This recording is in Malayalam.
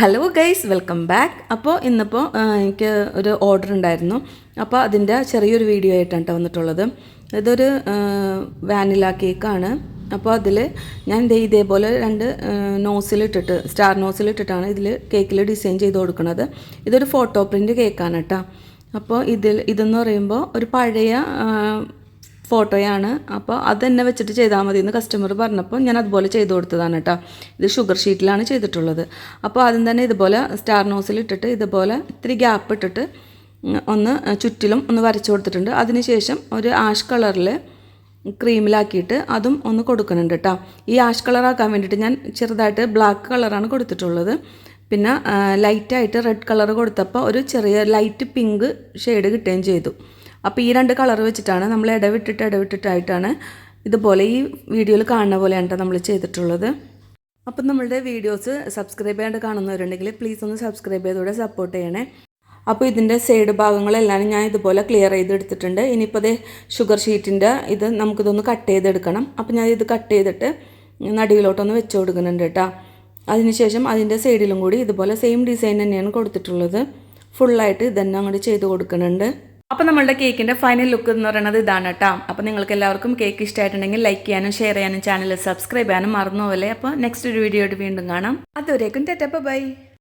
ഹലോ ഗൈസ് വെൽക്കം ബാക്ക് അപ്പോൾ ഇന്നിപ്പോൾ എനിക്ക് ഒരു ഓർഡർ ഉണ്ടായിരുന്നു. അപ്പോൾ അതിന്റെ ചെറിയൊരു വീഡിയോ ആയിട്ടാണ് കേട്ടോ വന്നിട്ടുള്ളത്. ഇതൊരു വാനില കേക്കാണ് അപ്പോൾ അതിൽ ഞാൻ ദേ ഇതേപോലെ രണ്ട് നോസിലിട്ടിട്ട് സ്റ്റാർ നോസിലിട്ടിട്ടാണ് ഇതിൽ കേക്കിൽ ഡിസൈൻ ചെയ്ത് കൊടുക്കുന്നത്. ഇതൊരു ഫോട്ടോ പ്രിന്റ് കേക്കാണ് കേട്ടോ അപ്പോൾ ഇതിൽ ഇതെന്ന് പറയുമ്പോൾ ഒരു പഴയ ഫോട്ടോയാണ്. അപ്പോൾ അത് തന്നെ വെച്ചിട്ട് ചെയ്താൽ മതി എന്ന് കസ്റ്റമർ പറഞ്ഞപ്പോൾ ഞാൻ അതുപോലെ ചെയ്തു കൊടുത്തതാണ് കേട്ടോ. ഇത് ഷുഗർ ഷീറ്റിലാണ് ചെയ്തിട്ടുള്ളത്. അപ്പോൾ ആദ്യം തന്നെ ഇതുപോലെ സ്റ്റാർ നോസിൽ ഇട്ടിട്ട് ഇതുപോലെ ഇത്തിരി ഗ്യാപ്പ് ഇട്ടിട്ട് ഒന്ന് ചുറ്റിലും ഒന്ന് വരച്ചു കൊടുത്തിട്ടുണ്ട്. അതിനുശേഷം ഒരു ആഷ് കളറിൽ ക്രീമിലാക്കിയിട്ട് അതും ഒന്ന് കൊടുക്കുന്നുണ്ട് കേട്ടോ. ഈ ആഷ് കളറാക്കാൻ വേണ്ടിയിട്ട് ഞാൻ ചെറുതായിട്ട് ബ്ലാക്ക് കളറാണ് കൊടുത്തിട്ടുള്ളത്. പിന്നെ ലൈറ്റായിട്ട് റെഡ് കളർ കൊടുത്തപ്പോൾ ഒരു ചെറിയ ലൈറ്റ് പിങ്ക് ഷെയ്ഡ് കിട്ടുകയും ചെയ്തു. അപ്പോൾ ഈ രണ്ട് കളർ വെച്ചിട്ടാണ് നമ്മൾ ഇടവിട്ടിട്ട് ഇടവിട്ടിട്ടായിട്ടാണ് ഇതുപോലെ ഈ വീഡിയോയിൽ കാണുന്ന പോലെയാണ് നമ്മൾ ചെയ്തിട്ടുള്ളത്. അപ്പം നമ്മളുടെ വീഡിയോസ് സബ്സ്ക്രൈബ് ചെയ്യാണ്ട് കാണുന്നവരുണ്ടെങ്കിൽ പ്ലീസ് ഒന്ന് സബ്സ്ക്രൈബ് ചെയ്തോടെ സപ്പോർട്ട് ചെയ്യണേ. അപ്പോൾ ഇതിന്റെ സൈഡ് ഭാഗങ്ങളെല്ലാം ഞാൻ ഇതുപോലെ ക്ലിയർ ചെയ്തെടുത്തിട്ടുണ്ട്. ഇനിയിപ്പോൾ അതേ ഷുഗർ ഷീറ്റിന്റെ ഇത് നമുക്കിതൊന്ന് കട്ട് ചെയ്തെടുക്കണം. അപ്പോൾ ഞാൻ ഇത് കട്ട് ചെയ്തിട്ട് നടുവിലോട്ടൊന്ന് വെച്ച് കൊടുക്കുന്നുണ്ട് കേട്ടോ അതിനുശേഷം അതിന്റെ സൈഡിലും കൂടി ഇതുപോലെ സെയിം ഡിസൈൻ തന്നെയാണ് കൊടുത്തിട്ടുള്ളത്. ഫുള്ളായിട്ട് ഇതന്നെ അങ്ങോട്ട് ചെയ്ത് കൊടുക്കുന്നുണ്ട്. അപ്പോൾ നമ്മളുടെ കേക്കിന്റെ ഫൈനൽ ലുക്ക് എന്ന് പറയുന്നത് ഇതാണ് കേട്ടോ അപ്പോൾ നിങ്ങൾക്ക് എല്ലാവർക്കും കേക്ക് ഇഷ്ടമായിട്ടുണ്ടെങ്കിൽ ലൈക്ക് ചെയ്യാനും ഷെയർ ചെയ്യാനും ചാനൽ സബ്സ്ക്രൈബ് ചെയ്യാനും മറന്നു പോലെ അപ്പോൾ നെക്സ്റ്റ് ഒരു വീഡിയോ വീണ്ടും കാണാം. അതുവരേക്കും ടെറ്റപ്പ ബൈ